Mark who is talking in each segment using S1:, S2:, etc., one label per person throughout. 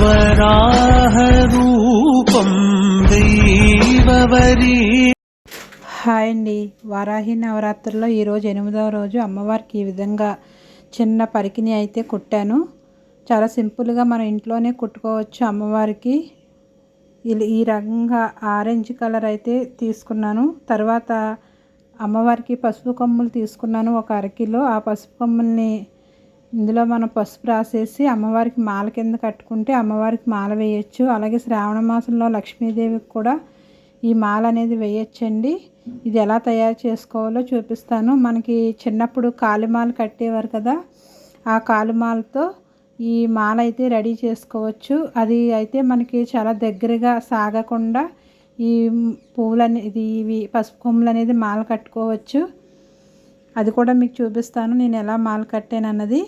S1: Varaha Roopam దైవవరీ.
S2: Hi అండి. వారాహి నవరాత్రుల్లో ఈరోజు ఎనిమిదవ రోజు అమ్మవారికి ఈ విధంగా చిన్న పరికిని అయితే కుట్టాను. చాలా సింపుల్గా మన ఇంట్లోనే కుట్టుకోవచ్చు అమ్మవారికి. ఈ రకంగా ఆరెంజ్ కలర్ అయితే తీసుకున్నాను. తర్వాత అమ్మవారికి పసుపు కొమ్ములు తీసుకున్నాను ఒక అరకిలో ఆ పసుపు కొమ్ముల్ని ఇందులో మనం పసుపు రాసేసి అమ్మవారికి మాల కింద కట్టుకుంటే అమ్మవారికి మాల వేయచ్చు. అలాగే శ్రావణ మాసంలో లక్ష్మీదేవికి కూడా ఈ మాల అనేది వేయచ్చండి. ఇది ఎలా తయారు చేసుకోవాలో చూపిస్తాను. మనకి చిన్నప్పుడు కాలిమాల కట్టేవారు కదా ఆ కాలిమాలతో ఈ మాల అయితే రెడీ చేసుకోవచ్చు. అది అయితే మనకి చాలా దగ్గరగా సాగకుండా ఈ పువ్వులు ఇది ఇవి పసుపు కొమ్ములు అనేది మాల కట్టుకోవచ్చు. అది కూడా మీకు చూపిస్తాను నేను ఎలా మాల కట్టాను అన్నది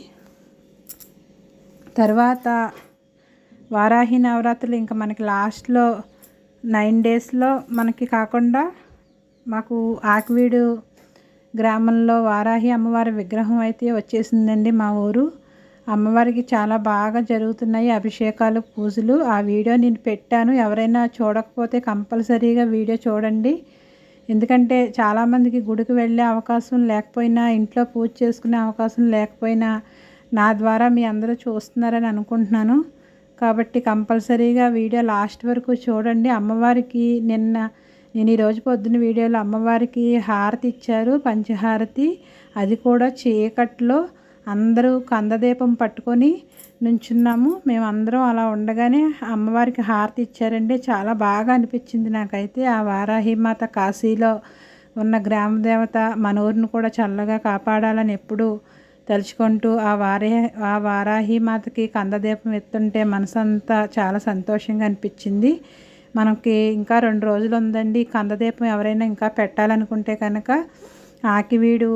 S2: తర్వాత వారాహి నవరాత్రులు ఇంకా మనకి లాస్ట్లో నైన్ డేస్లో మనకి కాకుండా మాకు ఆకివీడు గ్రామంలో వారాహి అమ్మవారి విగ్రహం అయితే వచ్చేసిందండి మా ఊరు. అమ్మవారికి చాలా బాగా జరుగుతున్నాయి అభిషేకాలు పూజలు. ఆ వీడియో నేను పెట్టాను. ఎవరైనా చూడకపోతే కంపల్సరీగా వీడియో చూడండి. ఎందుకంటే చాలామందికి గుడికి వెళ్ళే అవకాశం లేకపోయినా ఇంట్లో పూజ చేసుకునే అవకాశం లేకపోయినా నా ద్వారా మీ అందరూ చూస్తున్నారని అనుకుంటున్నాను. కాబట్టి కంపల్సరీగా వీడియో లాస్ట్ వరకు చూడండి. అమ్మవారికి నిన్న నేను ఈరోజు పొద్దున్న వీడియోలో అమ్మవారికి హారతి ఇచ్చారు పంచహారతి. అది కూడా చీకట్లో అందరూ కందదీపం పట్టుకొని నుంచున్నాము. మేమందరం అలా ఉండగానే అమ్మవారికి హారతి ఇచ్చారండి. చాలా బాగా అనిపించింది నాకైతే. ఆ వారాహి మాత కాశీలో ఉన్న గ్రామ దేవత మన ఊరిని కూడా చల్లగా కాపాడాలని ఎప్పుడూ తలుచుకుంటూ ఆ వారే ఆ వారాహి మాతకి కందదీపం ఎత్తుంటే మనసంతా చాలా సంతోషంగా అనిపించింది. మనకి ఇంకా రెండు రోజులు ఉందండి కందదీపం ఎవరైనా ఇంకా పెట్టాలనుకుంటే కనుక ఆకివీడు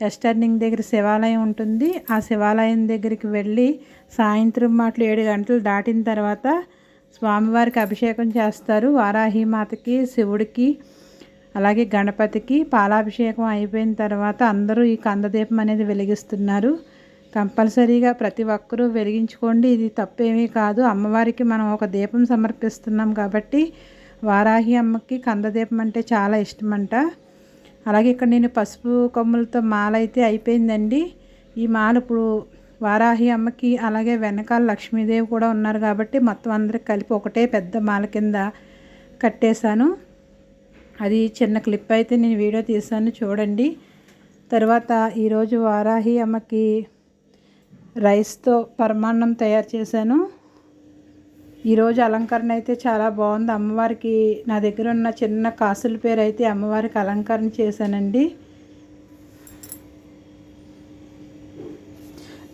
S2: ఎస్టర్నింగ్ దగ్గర శివాలయం ఉంటుంది. ఆ శివాలయం దగ్గరికి వెళ్ళి సాయంత్రం మాటలు ఏడు గంటలు దాటిన తర్వాత స్వామివారికి అభిషేకం చేస్తారు. వారాహి మాతకి శివుడికి అలాగే గణపతికి పాలాభిషేకం అయిపోయిన తర్వాత అందరూ ఈ కందదీపం అనేది వెలిగిస్తున్నారు. కంపల్సరీగా ప్రతి ఒక్కరూ వెలిగించుకోండి. ఇది తప్పేమీ కాదు. అమ్మవారికి మనం ఒక దీపం సమర్పిస్తున్నాం కాబట్టి వారాహి అమ్మకి కందదీపం అంటే చాలా ఇష్టమంట. అలాగే ఇక్కడ నేను పసుపు కొమ్ములతో మాల అయితే అయిపోయిందండి. ఈ మాల ఇప్పుడు వారాహి అమ్మకి అలాగే వెనకాల లక్ష్మీదేవి కూడా ఉన్నారు కాబట్టి మొత్తం అందరికి కలిపి ఒకటే పెద్ద మాల కింద కట్టేశాను. అది చిన్న క్లిప్ అయితే నేను వీడియో తీసాను చూడండి. తర్వాత ఈరోజు వారాహి అమ్మకి రైస్తో పరమాన్నం తయారు చేశాను. ఈరోజు అలంకరణ అయితే చాలా బాగుంది. అమ్మవారికి నా దగ్గర ఉన్న చిన్న కాసుల పేరు అయితే అమ్మవారికి అలంకరణ చేశానండి.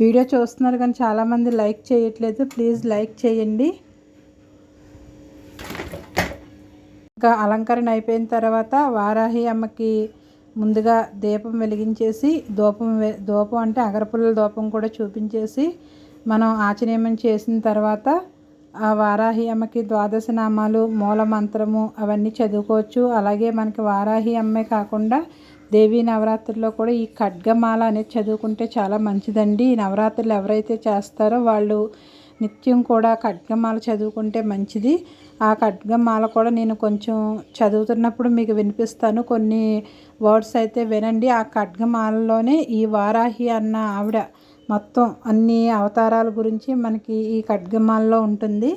S2: వీడియో చూస్తున్నారు కానీ చాలామంది లైక్ చేయట్లేదు. ప్లీజ్ లైక్ చేయండి. ఇంకా అలంకరణ అయిపోయిన తర్వాత వారాహి అమ్మకి ముందుగా దీపం వెలిగించేసి దూపం వె- దూపం అంటే అగరపుల్లల దూపం కూడా చూపించేసి మనం ఆచరణం చేసిన తర్వాత ఆ వారాహి అమ్మకి ద్వాదశ నామాలు మూల మంత్రము అవన్నీ చదువుకోవచ్చు. అలాగే మనకి వారాహి అమ్మే కాకుండా దేవీ నవరాత్రుల్లో కూడా ఈ ఖడ్గమాల అనేది చదువుకుంటే చాలా మంచిదండి. ఈ నవరాత్రులు ఎవరైతే చేస్తారో వాళ్ళు నిత్యం కూడా ఖడ్గమాల చదువుకుంటే మంచిది. ఆ ఖడ్గమాల కూడా నేను కొంచెం చదువుతున్నప్పుడు మీకు వినిపిస్తాను. కొన్ని వర్డ్స్ అయితే వినండి. ఆ ఖడ్గమాలలోనే ఈ వారాహి అన్న ఆవిడ మొత్తం అన్ని అవతారాల గురించి మనకి ఈ ఖడ్గమాలలో ఉంటుంది.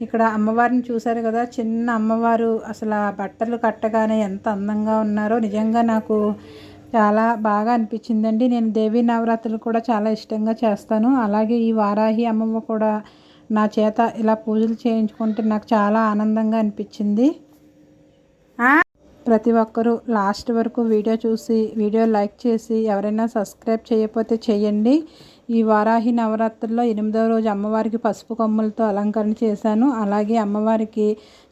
S2: ఇక్కడ అమ్మవారిని చూశారు కదా. చిన్న అమ్మవారు అసలు ఆ బట్టలు కట్టగానే ఎంత అందంగా ఉన్నారో. నిజంగా నాకు చాలా బాగా అనిపించిందండి. నేను దేవీ నవరాత్రులు కూడా చాలా ఇష్టంగా చేస్తాను. అలాగే ఈ వారాహి అమ్మమ్మ కూడా నా చేత ఇలా పూజలు చేయించుకుంటే నాకు చాలా ఆనందంగా అనిపించింది. ప్రతి ఒక్కరూ లాస్ట్ వరకు వీడియో చూసి వీడియో లైక్ చేసి ఎవరైనా సబ్స్క్రైబ్ చేయకపోతే చేయండి. ఈ వారాహి నవరాత్రుల్లో ఎనిమిదవ రోజు అమ్మవారికి పసుపు కొమ్ములతో అలంకరణ చేశాను. అలాగే అమ్మవారికి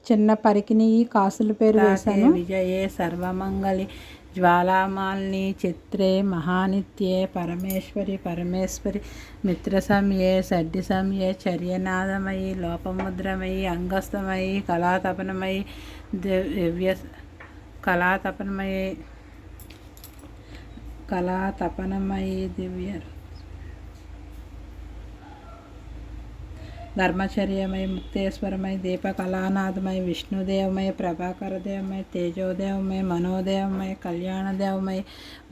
S2: చిన్న పరికిని కాసుల పేరు వేశాను. విజయే సర్వమంగళి. జ్వాలామాలిని చిత్రే మహానిత్యే పరమేశ్వరి పరమేశ్వరి. మిత్రసమయే సడ్డి షడ్డిసమయే చర్యనాదమయి లోపముద్రమయి అంగస్థమయి కళాతపనమయి దివ్య కళాతపనమయి కళాతపనమయి దివ్య ధర్మచర్యమై ముక్తేశ్వరమై దీపకళానాథమై విష్ణుదేవమై ప్రభాకరదేవమై తేజోదేవమై మనోదేవమై కళ్యాణదేవమై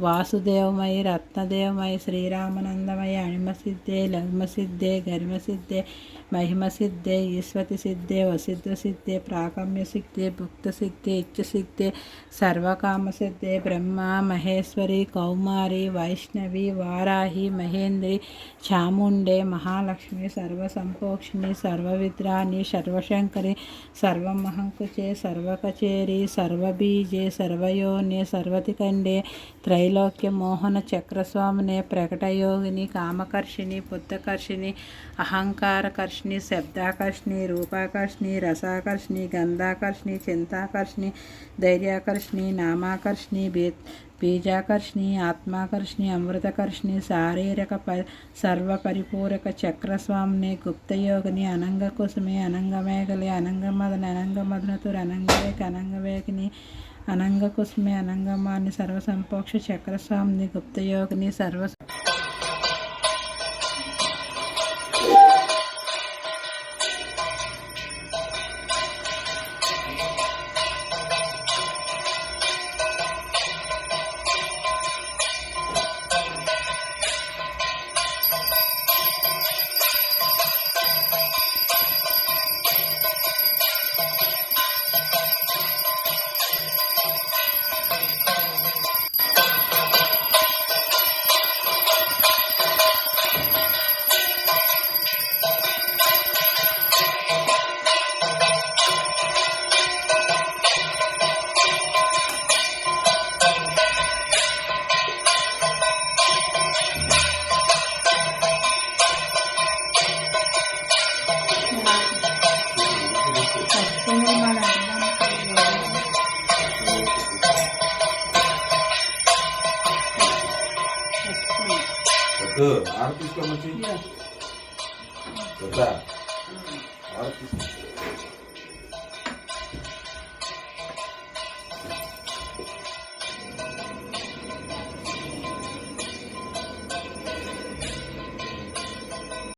S2: వాసుదేవమై రత్నదేవమై శ్రీరామనందమై అణిమసిద్ధే లగ్మసిద్ధే గరిమసిద్ధే మహిమసిద్ధే ఈశ్వతి సిద్ధే వసిద్ధ సిద్ధే ప్రాకమ్య సిద్ధే భుక్త సిద్ధే ఇచ్చసిద్ధే సర్వకామసిద్ధే బ్రహ్మ మహేశ్వరి కౌమారి వైష్ణవి వారాహి మహేంద్రి చాముండే మహాలక్ష్మి సర్వసంపోక్షిణి సర్వవిద్రాని సర్వశంకరి సర్వమహంకుచే సర్వకచేరి సర్వబీజే సర్వయోని సర్వతికండే త్రైలోక్య మోహన చక్రస్వామినే ప్రకటయోగిని కామకర్షిణి బుద్ధకర్షిణి అహంకారకర్షిణి శబ్దాకర్షిణి రూపాకర్షిణి రసాకర్షిణి గంధాకర్షిణి చింతాకర్షిణి ధైర్యాకర్షిణి నామాకర్షిణి బీ బీజాకర్షిణి ఆత్మాకర్షిణి అమృతకర్షిణి శారీరక ప సర్వపరిపూరక చక్రస్వామిని గుప్తయోగిని అనంగ కుసుమి అనంగమేఘలి అనంగమదన అనంగమదనతురు అనంగవేక అనంగవేకిని అనంగ కుసుమి అనంగమాని సర్వసంపోక్ష చక్రస్వామిని గుప్తయోగిని సర్వ
S1: ఆడ తీసుకోమచ్చి వద్దా ఆడ తీసుకో.